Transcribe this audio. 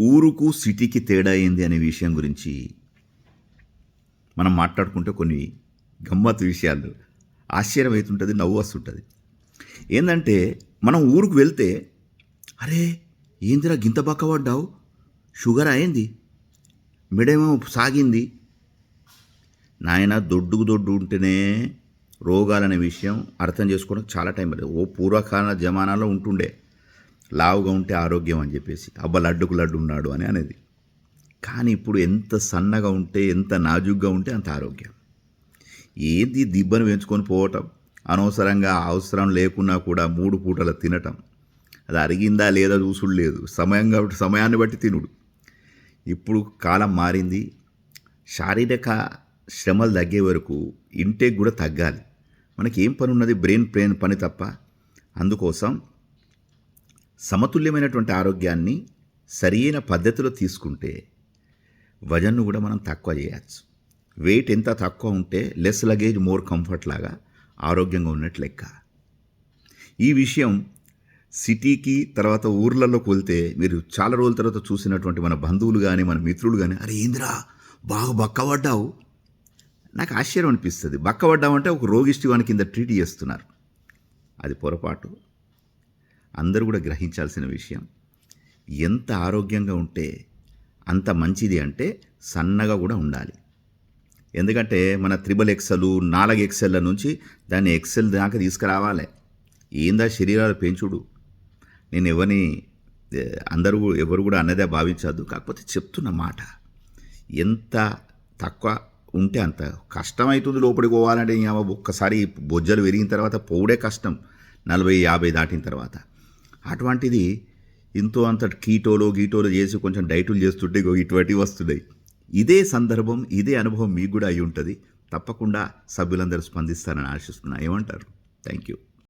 ఊరుకు సిటీకి తేడా ఏంది అనే విషయం గురించి మనం మాట్లాడుకుంటే కొన్ని గమ్మత్తు విషయాలు. ఆశ్చర్యం అవుతుంటుంది నవ్వు వస్తుంటుంది. ఏంటంటే మనం ఊరుకు వెళ్తే అరే ఏందిరా గింత బక్కబడ్డావు షుగర్ అయింది మెడేమో సాగింది. నాయన దొడ్డుకు దొడ్డు ఉంటేనే రోగాలనే విషయం అర్థం చేసుకోవడం చాలా టైం పడుతుంది. ఓ పూర్వకాల జమానాలో ఉంటుండే. లావుగా ఉంటే ఆరోగ్యం అని చెప్పేసి అబ్బా లడ్డుకు లడ్డు ఉన్నాడు అని అనేది. కానీ ఇప్పుడు ఎంత సన్నగా ఉంటే ఎంత నాజుగ్గా ఉంటే అంత ఆరోగ్యం. ఏది దిబ్బను పెంచుకొని పోవటం అనవసరంగా అవసరం లేకున్నా కూడా మూడు పూటలు తినటం అది అరిగిందా లేదా చూసుడు లేదు. సమయం కాబట్టి సమయాన్ని బట్టి తినుడు. ఇప్పుడు కాలం మారింది. శారీరక శ్రమలు తగ్గే వరకు ఇంటేక్ కూడా తగ్గాలి. మనకి ఏం పని ఉన్నది? బ్రెయిన్ ప్లేన్ పని తప్ప. అందుకోసం సమతుల్యమైనటువంటి ఆరోగ్యాన్ని సరియైన పద్ధతిలో తీసుకుంటే వజన్ను కూడా మనం తక్కువ చేయవచ్చు వెయిట్ ఎంత తక్కువ ఉంటే లెస్ లగేజ్ మోర్ కంఫర్ట్ లాగా ఆరోగ్యంగా ఉన్నట్లు లెక్క. ఈ విషయం సిటీకి తర్వాత ఊర్లలోకి వెళ్తే మీరు చాలా రోజుల తర్వాత చూసినటువంటి మన బంధువులు కానీ మన మిత్రులు కానీ అరే ఏందిరా బాగా బక్కబడ్డావు నాకు ఆశ్చర్యం అనిపిస్తుంది. బక్కబడ్డామంటే ఒక రోగిష్టివాని కింద ట్రీట్ చేస్తున్నారు. అది పొరపాటు. అందరూ కూడా గ్రహించాల్సిన విషయం ఎంత ఆరోగ్యంగా ఉంటే అంత మంచిది అంటే సన్నగా కూడా ఉండాలి. ఎందుకంటే మన త్రిబల్ ఎక్సెల్ నాలుగు ఎక్సెల్ల నుంచి దాన్ని ఎక్సెల్ దాకా తీసుకురావాలి. ఏందా శరీరాలు పెంచుడు? నేను ఎవరిని అందరూ ఎవరు కూడా అన్నదే భావించద్దు. కాకపోతే చెప్తున్న మాట ఎంత తక్కువ ఉంటే అంత కష్టమవుతుంది లోపలికి పోవాలంటే. ఒక్కసారి బొజ్జలు పెరిగిన తర్వాత పోవడే కష్టం. నలభై యాభై దాటిన తర్వాత. అటువంటిది ఇంతో అంత కీటోలో గీటోలో చేసి కొంచెం డైటులు చేస్తుంటే ఇటువంటివి వస్తున్నాయి. ఇదే సందర్భం ఇదే అనుభవం మీకు కూడా అయి ఉంటుంది. తప్పకుండా సభ్యులందరూ స్పందిస్తారని ఆశిస్తున్నా. ఏమంటారు? Thank you